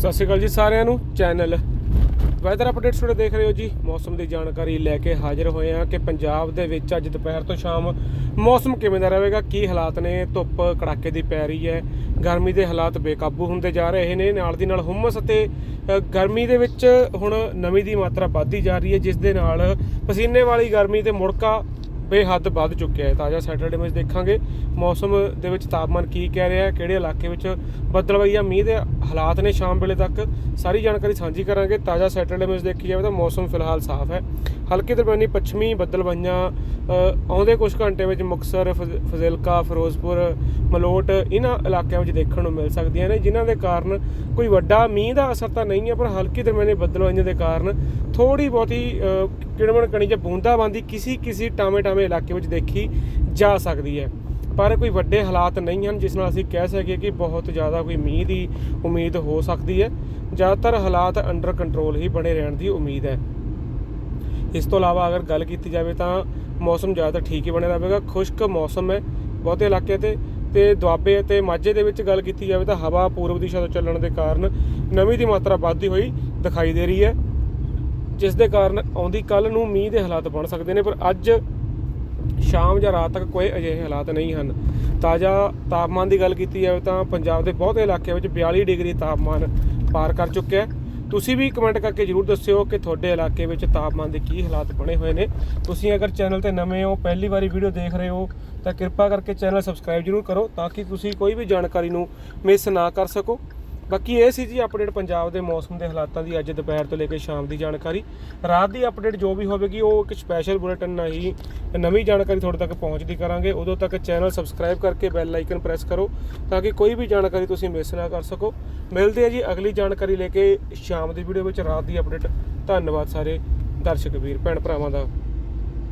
ਸਤਿ ਸ਼੍ਰੀ ਅਕਾਲ ਜੀ ਸਾਰਿਆਂ ਨੂੰ, ਚੈਨਲ ਵੈਦਰ ਅਪਡੇਟਸ ਤੁਹਾਡੇ ਦੇਖ ਰਹੇ ਹੋ ਜੀ। ਮੌਸਮ ਦੀ ਜਾਣਕਾਰੀ ਲੈ ਕੇ ਹਾਜ਼ਰ ਹੋਏ ਹਾਂ ਕਿ ਪੰਜਾਬ ਦੇ ਵਿੱਚ ਅੱਜ ਦੁਪਹਿਰ ਤੋਂ ਸ਼ਾਮ ਮੌਸਮ ਕਿਵੇਂ ਦਾ ਰਹੇਗਾ, ਕੀ ਹਾਲਾਤ ਨੇ, ਧੁੱਪ ਕੜਾਕੇ ਦੀ ਪੈ ਰਹੀ ਹੈ, ਗਰਮੀ ਦੇ ਹਾਲਾਤ ਬੇਕਾਬੂ ਹੁੰਦੇ ਜਾ ਰਹੇ ਨੇ, ਨਾਲ ਦੀ ਨਾਲ ਹੁਮਸ ਅਤੇ ਗਰਮੀ ਦੇ ਵਿੱਚ ਹੁਣ ਨਮੀ ਦੀ ਮਾਤਰਾ ਵੱਧਦੀ ਜਾ ਰਹੀ ਹੈ, ਜਿਸ ਦੇ ਨਾਲ ਪਸੀਨੇ ਵਾਲੀ ਗਰਮੀ ਤੇ ਮੁੜਕਾ ਬੇਹੱਦ ਵੱਧ ਚੁੱਕਿਆ ਹੈ। ਤਾਜ਼ਾ ਸੈਟਰਡੇ ਵਿੱਚ ਦੇਖਾਂਗੇ। ਮੌਸਮ ਦੇ ਵਿੱਚ ਤਾਪਮਾਨ ਕੀ ਕਹਿ ਰਿਹਾ ਹੈ, ਕਿਹੜੇ ਇਲਾਕੇ ਵਿੱਚ ਬੱਦਲਵਾਈ ਜਾਂ ਮੀਂਹ ਦੇ ਹਾਲਾਤ ਨੇ ਸ਼ਾਮ ਵੇਲੇ ਤੱਕ, ਸਾਰੀ ਜਾਣਕਾਰੀ ਸਾਂਝੀ ਕਰਾਂਗੇ। ਤਾਜ਼ਾ ਸੈਟਰਡੇ ਵਿੱਚ ਦੇਖੀ ਜਾਵੇ ਤਾਂ ਮੌਸਮ ਫਿਲਹਾਲ ਸਾਫ਼ ਹੈ। ਹਲਕੇ ਦਰਮਿਆਨੀ ਪੱਛਮੀ ਬੱਦਲਵਾਈਆਂ ਆਉਂਦੇ ਕੁਝ ਘੰਟੇ ਵਿੱਚ ਮੁਕਤਸਰ, ਫਜ਼- ਫਜ਼ਿਲਕਾ, ਫਿਰੋਜ਼ਪੁਰ, ਮਲੋਟ ਇਹਨਾਂ ਇਲਾਕਿਆਂ ਵਿੱਚ ਦੇਖਣ ਨੂੰ ਮਿਲ ਸਕਦੀਆਂ ਨੇ, ਜਿਨ੍ਹਾਂ ਦੇ ਕਾਰਨ ਕੋਈ ਵੱਡਾ ਮੀਂਹ ਦਾ ਅਸਰ ਤਾਂ ਨਹੀਂ ਹੈ, ਪਰ ਹਲਕੀ ਦਰਮਿਆਨੀ ਬੱਦਲਵਾਈਆਂ ਦੇ ਕਾਰਨ ਥੋੜੀ ਬਹੁਤੀ ਕਿਣਮਣ ਕਣੀ ਜਾਂ ਬੂੰਦਾਬਾਂਦੀ ਕਿਸੇ ਕਿਸੇ ਟਾਵੇਂ ਟਾਵੇਂ ਇਲਾਕੇ ਵਿੱਚ ਦੇਖੀ ਜਾ ਸਕਦੀ ਹੈ। ਪਰ ਕੋਈ ਵੱਡੇ ਹਾਲਾਤ ਨਹੀਂ ਹਨ ਜਿਸ ਨਾਲ ਅਸੀਂ ਕਹਿ ਸਕੀਏ ਕਿ ਬਹੁਤ ਜ਼ਿਆਦਾ ਕੋਈ ਮੀਂਹ ਦੀ ਉਮੀਦ ਹੋ ਸਕਦੀ ਹੈ। ਜ਼ਿਆਦਾਤਰ ਹਾਲਾਤ ਅੰਡਰ ਕੰਟਰੋਲ ਹੀ ਬਣੇ ਰਹਿਣ ਦੀ ਉਮੀਦ ਹੈ। ਇਸ ਤੋਂ ਇਲਾਵਾ ਅਗਰ ਗੱਲ ਕੀਤੀ ਜਾਵੇ ਤਾਂ ਮੌਸਮ ਜ਼ਿਆਦਾਤਰ ਠੀਕ ਹੀ ਬਣਿਆ ਰਹੇਗਾ। ਖੁਸ਼ਕ ਮੌਸਮ ਹੈ ਬਹੁਤੇ ਇਲਾਕੇ ਤੇ ਤੇ ਦੁਆਬੇ ਅਤੇ ਮਾਝੇ ਦੇ ਵਿੱਚ ਗੱਲ ਕੀਤੀ ਜਾਵੇ ਤਾਂ ਹਵਾ ਪੂਰਬ ਦਿਸ਼ਾ ਤੋਂ ਚੱਲਣ ਦੇ ਕਾਰਨ ਨਮੀ ਦੀ ਮਾਤਰਾ ਵੱਧਦੀ ਹੋਈ ਦਿਖਾਈ ਦੇ ਰਹੀ ਹੈ। ਜਿਸ ਦੇ ਕਾਰਨ ਆਉਂਦੀ ਕੱਲ ਨੂੰ ਮੀਂਹ ਦੇ ਹਾਲਾਤ ਬਣ ਸਕਦੇ ਨੇ, ਪਰ ਅੱਜ ਸ਼ਾਮ ਜਾਂ ਰਾਤ ਤੱਕ ਕੋਈ ਅਜਿਹੇ ਹਾਲਾਤ ਨਹੀਂ ਹਨ। ਤਾਜ਼ਾ ਤਾਪਮਾਨ ਦੀ ਗੱਲ ਕੀਤੀ ਜਾਵੇ ਤਾਂ ਪੰਜਾਬ ਦੇ ਬਹੁਤੇ ਇਲਾਕਿਆਂ ਵਿੱਚ 42 ਡਿਗਰੀ ਤਾਪਮਾਨ ਪਾਰ ਕਰ ਚੁੱਕਿਆ ਹੈ। ਤੁਸੀਂ ਵੀ ਕਮੈਂਟ ਕਰਕੇ ਜਰੂਰ ਦੱਸਿਓ ਕਿ ਤੁਹਾਡੇ ਇਲਾਕੇ ਵਿੱਚ ਤਾਪਮਾਨ ਦੇ ਕੀ ਹਾਲਾਤ ਬਣੇ ਹੋਏ ਨੇ। ਤੁਸੀਂ ਅਗਰ ਚੈਨਲ ਤੇ ਨਵੇਂ ਹੋ, ਪਹਿਲੀ ਵਾਰੀ ਵੀਡੀਓ ਦੇਖ ਰਹੇ ਹੋ, ਤਾਂ ਕਿਰਪਾ ਕਰਕੇ ਚੈਨਲ ਸਬਸਕ੍ਰਾਈਬ ਜਰੂਰ ਕਰੋ ਤਾਂ ਕਿ ਤੁਸੀਂ ਕੋਈ ਵੀ ਜਾਣਕਾਰੀ ਨੂੰ ਮਿਸ ਨਾ ਕਰ ਸਕੋ। ਬਾਕੀ ਇਹ ਸੀ ਜੀ ਅਪਡੇਟ ਪੰਜਾਬ ਦੇ ਮੌਸਮ ਦੇ ਹਾਲਾਤਾਂ ਦੀ ਅੱਜ ਦੁਪਹਿਰ ਤੋਂ ਲੈ ਕੇ ਸ਼ਾਮ ਦੀ ਜਾਣਕਾਰੀ। ਰਾਤ ਦੀ ਅਪਡੇਟ ਜੋ ਵੀ ਹੋਵੇਗੀ, ਉਹ ਇੱਕ ਸਪੈਸ਼ਲ ਬੁਲੇਟਿਨ ਨਾਲ ਹੀ ਨਵੀਂ ਜਾਣਕਾਰੀ ਤੁਹਾਡੇ ਤੱਕ ਪਹੁੰਚਦੀ ਕਰਾਂਗੇ। ਉਦੋਂ ਤੱਕ ਚੈਨਲ ਸਬਸਕ੍ਰਾਈਬ ਕਰਕੇ ਬੈਲ ਆਈਕਨ ਪ੍ਰੈਸ ਕਰੋ ਤਾਂ ਕਿ ਕੋਈ ਵੀ ਜਾਣਕਾਰੀ ਤੁਸੀਂ ਮਿਸ ਨਾ ਕਰ ਸਕੋ। ਮਿਲਦੇ ਆ ਜੀ ਅਗਲੀ ਜਾਣਕਾਰੀ ਲੈ ਕੇ ਸ਼ਾਮ ਦੀ ਵੀਡੀਓ ਵਿੱਚ। ਰਾਤ ਦੀ ਅਪਡੇਟ ਧੰਨਵਾਦ ਸਾਰੇ ਦਰਸ਼ਕ ਵੀਰ, ਭੈਣ ਭਰਾਵਾਂ ਦਾ।